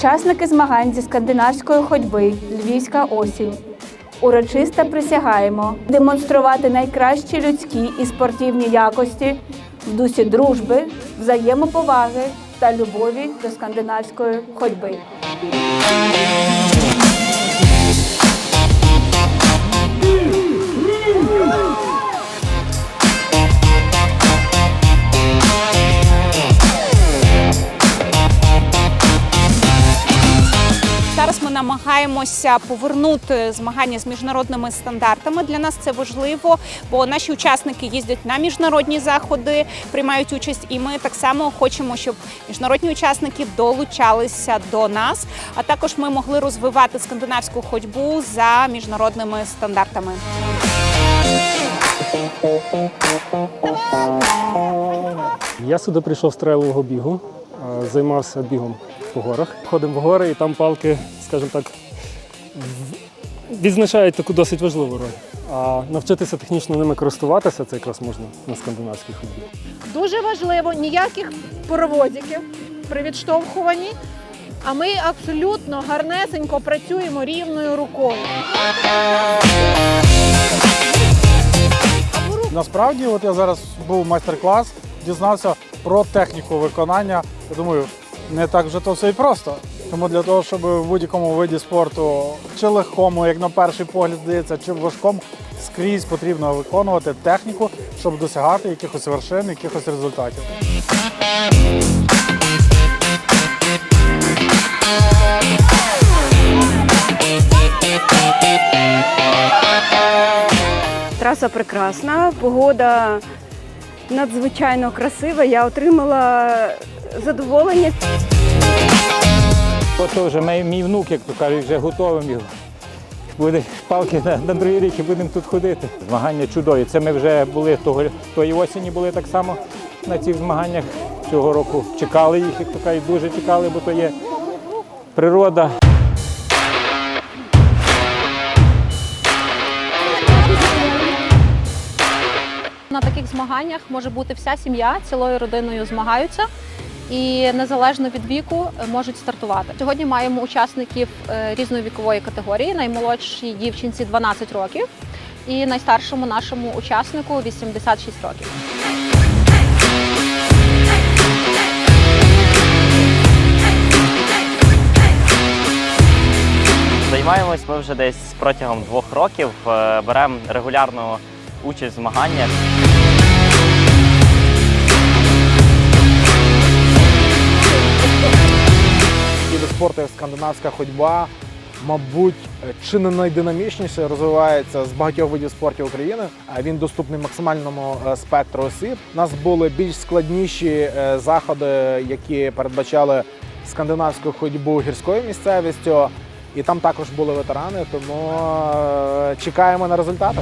Учасники змагань зі скандинавської ходьби Львівська осінь. Урочисто присягаємо демонструвати найкращі людські і спортивні якості в дусі дружби, взаємоповаги та любові до скандинавської ходьби. Намагаємося повернути змагання з міжнародними стандартами. Для нас це важливо, бо наші учасники їздять на міжнародні заходи, приймають участь, і ми так само хочемо, щоб міжнародні учасники долучалися до нас. А також ми могли розвивати скандинавську ходьбу за міжнародними стандартами. Я сюди прийшов з трейлового бігу, займався бігом по горах. Ходимо в гори, і там палки, скажімо так, відзначають таку досить важливу роль. А навчитися технічно ними користуватися це якраз можна на скандинавській ходьбі. Дуже важливо ніяких паровозиків при відштовхуванні. А ми абсолютно гарнесенько працюємо рівною рукою. Насправді, от я зараз був майстер-клас, дізнався про техніку виконання. Я думаю, не так вже то все і просто. Тому для того, щоб в будь-якому виді спорту, чи легкому, як на перший погляд здається, чи важкому, скрізь потрібно виконувати техніку, щоб досягати якихось вершин, якихось результатів. Траса прекрасна, погода надзвичайно красива. Я отримала задоволення. Ото вже мій, мій внук, як то кажуть, вже готовим його. Буде палки на, на другий рік і будемо тут ходити. Змагання чудові. Це ми вже були того, тої осені були так само на цих змаганнях. Цього року чекали їх, як то кажуть, дуже чекали, бо то є природа. Змаганнях може бути вся сім'я, цілою родиною змагаються і незалежно від віку е, можуть стартувати. Сьогодні маємо учасників е, різної вікової категорії. Наймолодшій дівчинці 12 років і найстаршому нашому учаснику 86 років. Займаємось ми вже десь протягом двох років. Е, Беремо регулярну участь в змаганнях. Спорту, як скандинавська ходьба, мабуть, чи не найдинамічніше розвивається з багатьох видів спорту України. Він доступний максимальному е, спектру осіб. У нас були більш складніші е, заходи, які передбачали скандинавську ходьбу гірською місцевістю. І там також були ветерани, тому е, чекаємо на результати.